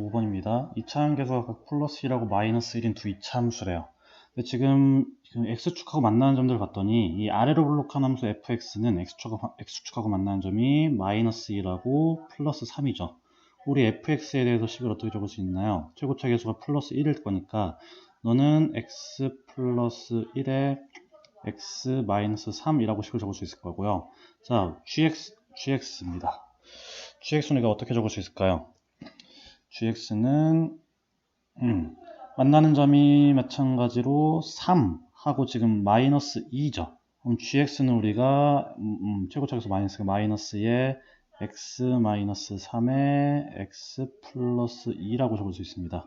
5번입니다. 2차항 계수가 각 플러스 1하고 마이너스 1인 두 이차 함수래요. 근데 지금, 지금 x축하고 만나는 점들을 봤더니 이 아래로 블록한 함수 fx는 x축하고, x축하고 만나는 점이 마이너스 1하고 플러스 3이죠. 우리 fx에 대해서 식을 어떻게 적을 수 있나요? 최고차 계수가 플러스 1일 거니까 너는 x 플러스 1에 x 마이너스 3이라고 식을 적을 수 있을 거고요. 자, gx, gx입니다. gx는 우리가 어떻게 적을 수 있을까요? Gx는 음, 만나는 점이 마찬가지로 3하고 지금 마이너스 2죠. 그럼 gx는 우리가 음, 음, 최고차에서 마이너스가 마이너스에 x 마이너스 3에 x 플러스 2라고 적을 수 있습니다.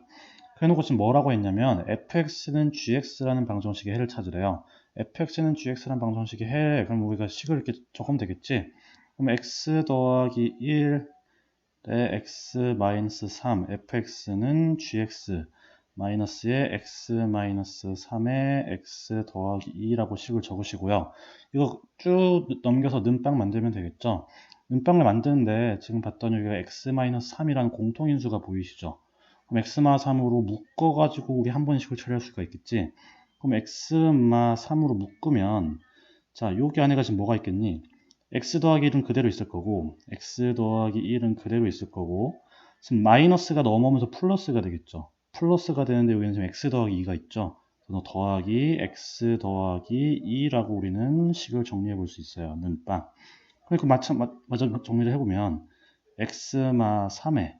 그래놓고 지금 뭐라고 했냐면 fx는 gx라는 방정식의 해를 찾으래요. fx는 gx라는 방정식의 해 그럼 우리가 식을 이렇게 적으면 되겠지. 그럼 x 더하기 1 의 x 마이너스 3 fx는 gx 마이너스의 x 마이너스 3의 x 더하기 2라고 식을 적으시고요. 이거 쭉 넘겨서 는빵 만들면 되겠죠. 는빵을 만드는데 지금 봤더니 여기가 x 마이너스 3이라는 공통인수가 보이시죠. 그럼 x마 3으로 묶어가지고 우리 한 번씩을 처리할 수가 있겠지. 그럼 x마 3으로 묶으면 자 여기 안에가 지금 뭐가 있겠니? X 더하기 1은 그대로 있을 거고 x 더하기 1은 그대로 있을 거고 지금 마이너스가 넘어오면서 플러스가 되겠죠. 플러스가 되는데 여기는 지금 x 더하기 2가 있죠. 그래서 더하기 x 더하기 2라고 우리는 식을 정리해 볼 수 있어요. 는빵. 그러니까 마찬, 마저 정리를 해보면 x마 3에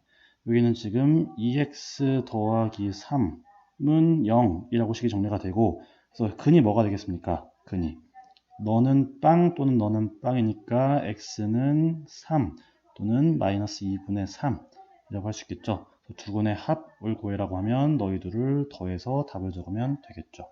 여기는 지금 2x 더하기 3은 0이라고 식이 정리가 되고 그래서 근이 뭐가 되겠습니까? 근이 너는 빵 또는 너는 빵이니까 x는 3 또는 마이너스 2분의 3이라고 할 수 있겠죠. 두 근의 합을 구해라고 하면 너희들을 더해서 답을 적으면 되겠죠.